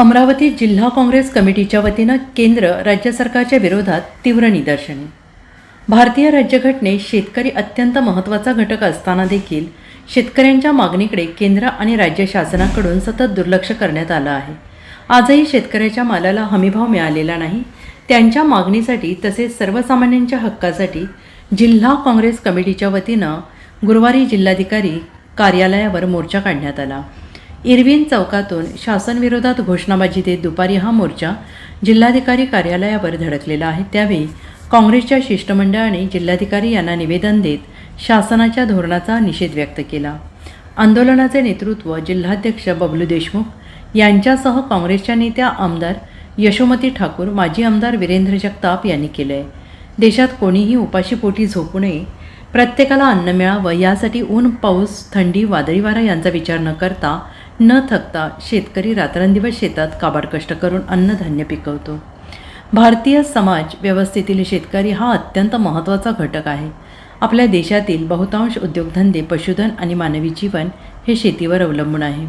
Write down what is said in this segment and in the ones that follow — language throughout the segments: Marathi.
अमरावती जिल्हा काँग्रेस कमिटीच्या वतीनं केंद्र राज्य सरकारच्या विरोधात तीव्र निदर्शने. भारतीय राज्यघटनेत शेतकरी अत्यंत महत्त्वाचा घटक असताना देखील शेतकऱ्यांच्या मागणीकडे केंद्र आणि राज्य शासनाकडून सतत दुर्लक्ष करण्यात आलं आहे. आजही शेतकऱ्याच्या मालाला हमीभाव मिळालेला नाही. त्यांच्या मागणीसाठी तसेच सर्वसामान्यांच्या हक्कासाठी जिल्हा काँग्रेस कमिटीच्या वतीनं गुरुवारी जिल्हाधिकारी कार्यालयावर मोर्चा काढण्यात आला. इरविन चौकातून शासनविरोधात घोषणाबाजी देत दुपारी हा मोर्चा जिल्हाधिकारी कार्यालयावर धडकलेला आहे. त्यावेळी काँग्रेसच्या शिष्टमंडळाने जिल्हाधिकारी यांना निवेदन देत शासनाच्या धोरणाचा निषेध व्यक्त केला. आंदोलनाचे नेतृत्व जिल्हाध्यक्ष बबलू देशमुख यांच्यासह काँग्रेसच्या नेत्या आमदार यशोमती ठाकूर माजी आमदार वीरेंद्र जगताप यांनी केलं आहे देशात कोणीही उपाशीपोटी झोपू नये. प्रत्येकाला अन्न मिळावं यासाठी ऊन पाऊस थंडी वादळी वारा यांचा विचार न करता न थकता शेतकरी रात्रंदिवस शेतात काबाड कष्ट करून अन्नधान्य पिकवतो. भारतीय समाज व्यवस्थेतील शेतकरी हा अत्यंत महत्त्वाचा घटक आहे. आपल्या देशातील बहुतांश उद्योगधंदे पशुधन आणि मानवी जीवन हे शेतीवर अवलंबून आहे.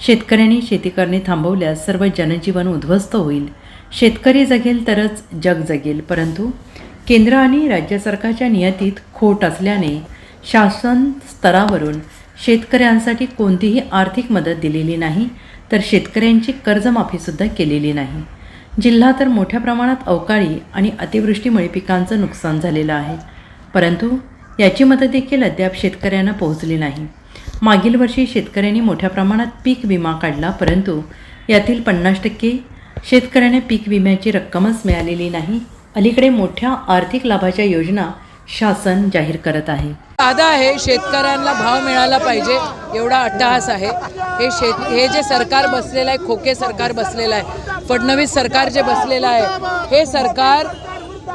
शेतकऱ्यांनी शेती करणे थांबवल्यास सर्व जनजीवन उद्ध्वस्त होईल. शेतकरी जगेल तरच जग जगेल परंतु केंद्र आणि राज्य सरकारच्या नियतीत खोट असल्याने शासन स्तरावरून शेतकऱ्यांसाठी कोणतीही आर्थिक मदत दिलेली नाही तर शेतकऱ्यांची कर्जमाफीसुद्धा केलेली नाही. जिल्हा तर मोठ्या प्रमाणात अवकाळी आणि अतिवृष्टीमुळे पिकांचं नुकसान झालेलं आहे. परंतु याची मदत देखील अद्याप शेतकऱ्यांना पोहोचली नाही. मागील वर्षी शेतकऱ्यांनी मोठ्या प्रमाणात पीक विमा काढला परंतु यातील पन्नास टक्के शेतकऱ्यांना पीक विम्याची रक्कमच मिळालेली नाही. अलीकडे मोठ्या आर्थिक लाभाच्या योजना शासन जाहीर करत आहे. साधा आहे शेतकऱ्यांना भाव मिळाला पाहिजे एवढा अट्टहास आहे. हे शेत हे जे सरकार बसलेलं आहे खोके सरकार बसलेलं आहे फडणवीस सरकार जे बसलेलं आहे हे सरकार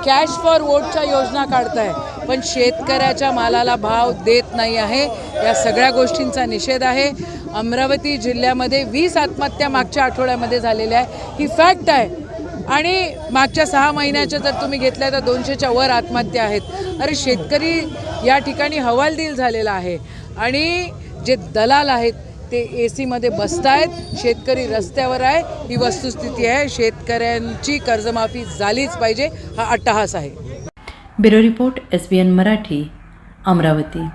कॅश फॉर वोटच्या योजना काढत आहे पण शेतकऱ्याच्या मालाला भाव देत नाही आहे या सगळ्या गोष्टींचा निषेध आहे. अमरावती जिल्ह्यामध्ये वीस आत्महत्या मागच्या आठवड्यामध्ये झालेल्या आहे. ही फॅक्ट आहे. आणि मागच्या सहा महिन्याच्या जर तुम्ही घेतल्या तर दोनशेच्या वर आत्महत्या आहेत. अरे शेतकरी या ठिकाणी हवालदिल झालेला आहे. आणि जे दलाल आहेत ते ए सीमध्ये बसतायत शेतकरी रस्त्यावर आहे ही वस्तुस्थिती आहे. शेतकऱ्यांची कर्जमाफी झालीच पाहिजे हा अट्टहास आहे. Bureau report S B N Marathi Amravati.